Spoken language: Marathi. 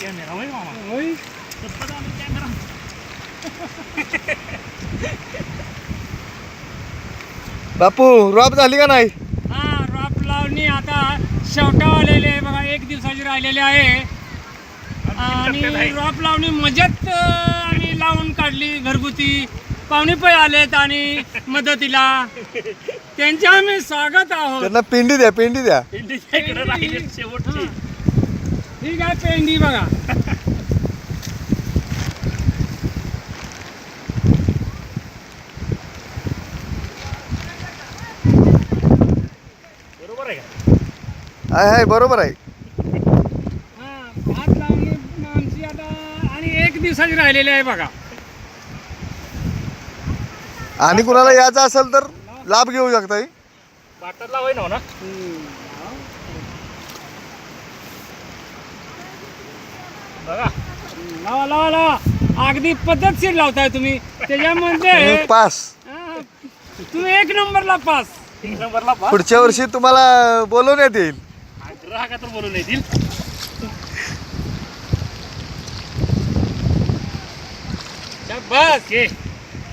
कॅमेरा होय मामा? होय. सतत आलं कॅमेरा बापू रॉप झाली का नाही? हा रॉप लावणी आता शेवटा आलेले आहे बघा एक दिवसाची राहिलेली आहे. आणि रॉप लावणी मजेत आम्ही लावून काढली घरगुती. पाहुणे पण आलेत आणि मदतीला. त्यांचे आम्ही स्वागत आहोत. त्यांना पिंडी द्या पिंडी द्या. इंडिया ठीक आहे पेंडी बघा. बरोबर आहे का? आहे आहे बरोबर आहे. हा भात लावणी आमची आता आणि एक दिवसाची राहिलेली आहे बघा. आणि कुणाला यायचं असेल तर लाभ घेऊ शकता ना हो ना? बघा. लावा लावा लावा. अगदी पद्धतशीर लावताय तुम्ही. त्याच्यामध्ये पास. हा, तुम्ही एक नंबरला पास. तीन नंबरला पुढच्या वर्षी तुम्हाला बोलवण्यात येईल. ग्राहका तर बोलून येतील? बस